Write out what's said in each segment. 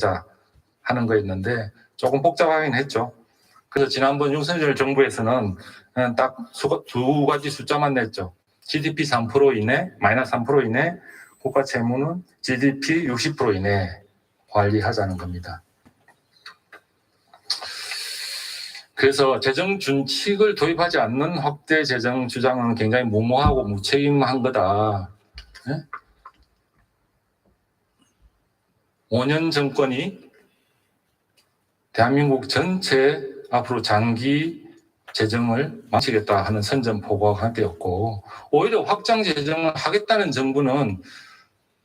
자 하는 거였는데 조금 복잡하긴 했죠. 그래서 지난번 윤석열 정부에서는 그냥 딱두 가지 숫자만 냈죠. GDP 3% 이내, 마이너스 3% 이내, 국가 채무는 GDP 60% 이내 관리하자는 겁니다. 그래서 재정 준칙을 도입하지 않는 확대 재정 주장은 굉장히 무모하고 무책임한 거다. 예? 5년 정권이 대한민국 전체 앞으로 장기 재정을 마치겠다 하는 선전포고가 되었고 오히려 확장 재정을 하겠다는 정부는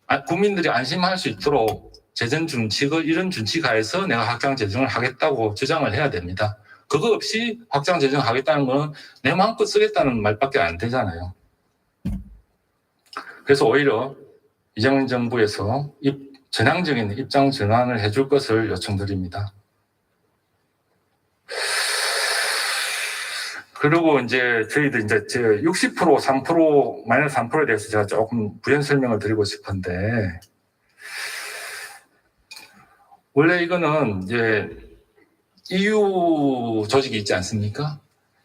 아, 국민들이 안심할 수 있도록 재정 준칙을 이런 준칙 하에서 내가 확장 재정을 하겠다고 주장을 해야 됩니다. 그거 없이 확장 재정 하겠다는 거는 내 마음껏 쓰겠다는 말밖에 안 되잖아요. 그래서 오히려 이재명 정부에서 입, 전향적인 입장 전환을 해줄 것을 요청드립니다. 그리고 이제 저희들 이제 제60% 3% 마이너스 3%에 대해서 제가 조금 부연 설명을 드리고 싶은데 원래 이거는 이제 EU 조직이 있지 않습니까?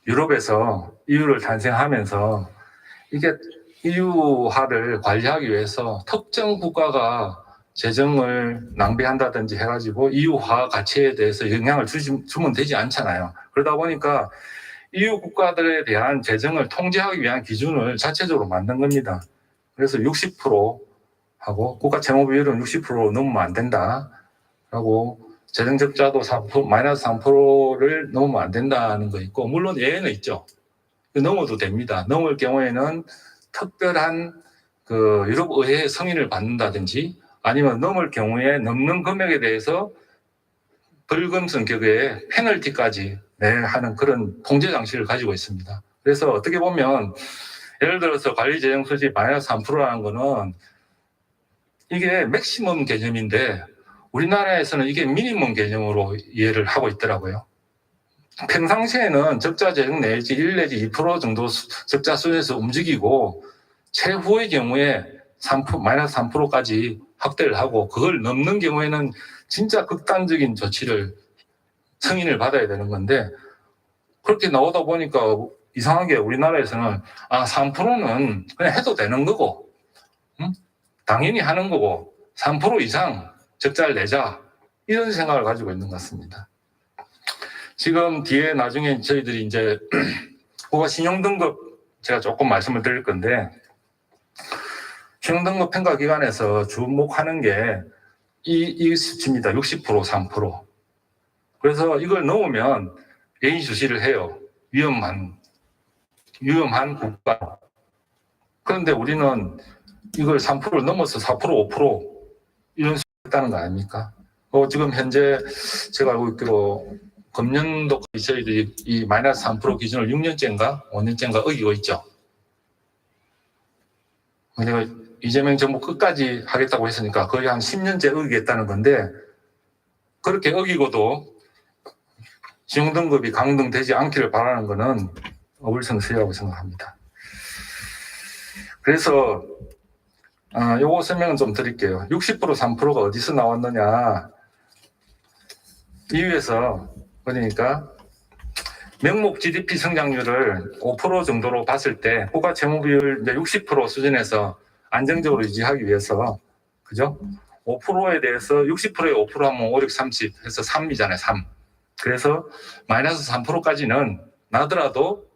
유럽에서 EU를 탄생하면서 이게 EU화를 관리하기 위해서 특정 국가가 재정을 낭비한다든지 해가지고 EU화 가치에 대해서 영향을 주지, 주면 되지 않잖아요. 그러다 보니까 EU 국가들에 대한 재정을 통제하기 위한 기준을 자체적으로 만든 겁니다. 그래서 60% 하고 국가 채무 비율은 60% 넘으면 안 된다라고 재정 적자도 4%, 마이너스 3%를 넘으면 안 된다는 거 있고 물론 예외는 있죠. 넘어도 됩니다. 넘을 경우에는 특별한 그 유럽 의회 승인을 받는다든지 아니면 넘을 경우에 넘는 금액에 대해서 벌금 성격의 페널티까지 내 하는 그런 통제 장치를 가지고 있습니다. 그래서 어떻게 보면 예를 들어서 관리 재정 수지 마이너스 3%라는 거는 이게 맥시멈 개념인데 우리나라에서는 이게 미니멈 개념으로 이해를 하고 있더라고요. 평상시에는 적자 재정 내지 1 내지 2% 정도 수- 적자 수준에서 움직이고 최후의 경우에 3% 마이너스 3%까지 확대를 하고 그걸 넘는 경우에는 진짜 극단적인 조치를 승인을 받아야 되는 건데 그렇게 나오다 보니까 이상하게 우리나라에서는 아 3%는 그냥 해도 되는 거고 응? 당연히 하는 거고 3% 이상 적자를 내자 이런 생각을 가지고 있는 것 같습니다. 지금 뒤에 나중에 저희들이 이제 국가 신용등급 제가 조금 말씀을 드릴 건데 신용등급 평가 기관에서 주목하는 게 이, 이 수치입니다. 60% 3%. 그래서 이걸 넣으면 예의 주시를 해요. 위험한 위험한 국가. 그런데 우리는 이걸 3%를 넘어서 4% 5% 이런 수를 했다는 거 아닙니까? 어, 지금 현재 제가 알고 있기로 금년도까지 저희들이 이 마이너스 3% 기준을 6년째인가 5년째인가 어기고 있죠. 내가 이재명 정부 끝까지 하겠다고 했으니까 거의 한 10년째 어기겠다는 건데 그렇게 어기고도 신용등급이 강등되지 않기를 바라는 것은 어불성설이라고 생각합니다. 그래서 아, 요거 설명은 좀 드릴게요. 60% 3%가 어디서 나왔느냐 이유에서 그러니까 명목 GDP 성장률을 5% 정도로 봤을 때 국가 채무 비율 이제 60% 수준에서 안정적으로 유지하기 위해서 그죠? 5%에 대해서 60%에 5% 하면 5, 6, 30 해서 3이잖아요. 3. 그래서 마이너스 3%까지는 나더라도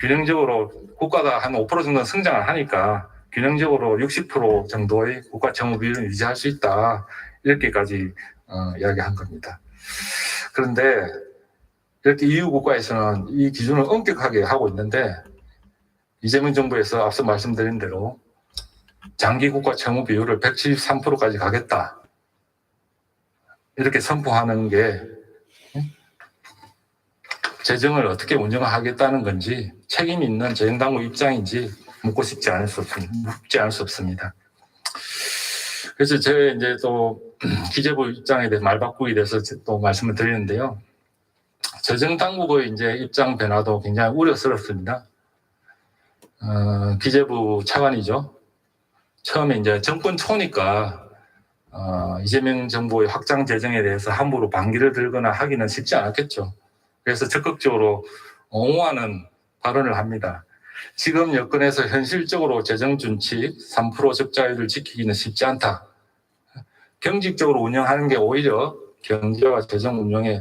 균형적으로 국가가 한 5% 정도 성장을 하니까 균형적으로 60% 정도의 국가 채무 비율을 유지할 수 있다. 이렇게까지 어, 이야기한 겁니다. 그런데 이렇게 EU 국가에서는 이 기준을 엄격하게 하고 있는데 이재명 정부에서 앞서 말씀드린 대로 장기 국가 채무 비율을 173%까지 가겠다. 이렇게 선포하는 게 재정을 어떻게 운영하겠다는 건지 책임 있는 재정당국 입장인지 묻고 싶지 않을 수 없습니다. 묻지 않을 수 없습니다. 그래서 제가 이제 또 기재부 입장에 대해 말 바꾸기 대해서 또 말씀을 드리는데요. 재정당국의 이제 입장 변화도 굉장히 우려스럽습니다. 어, 기재부 차관이죠. 처음에 이제 정권 초니까 어, 이재명 정부의 확장 재정에 대해서 함부로 반기를 들거나 하기는 쉽지 않았겠죠. 그래서 적극적으로 옹호하는 발언을 합니다. 지금 여건에서 현실적으로 재정 준칙 3% 적자율을 지키기는 쉽지 않다. 경직적으로 운영하는 게 오히려 경제와 재정 운영에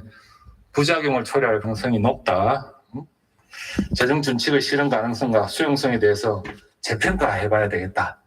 부작용을 초래할 가능성이 높다. 음? 재정 준칙의 실현 가능성과 수용성에 대해서 재평가해 봐야 되겠다.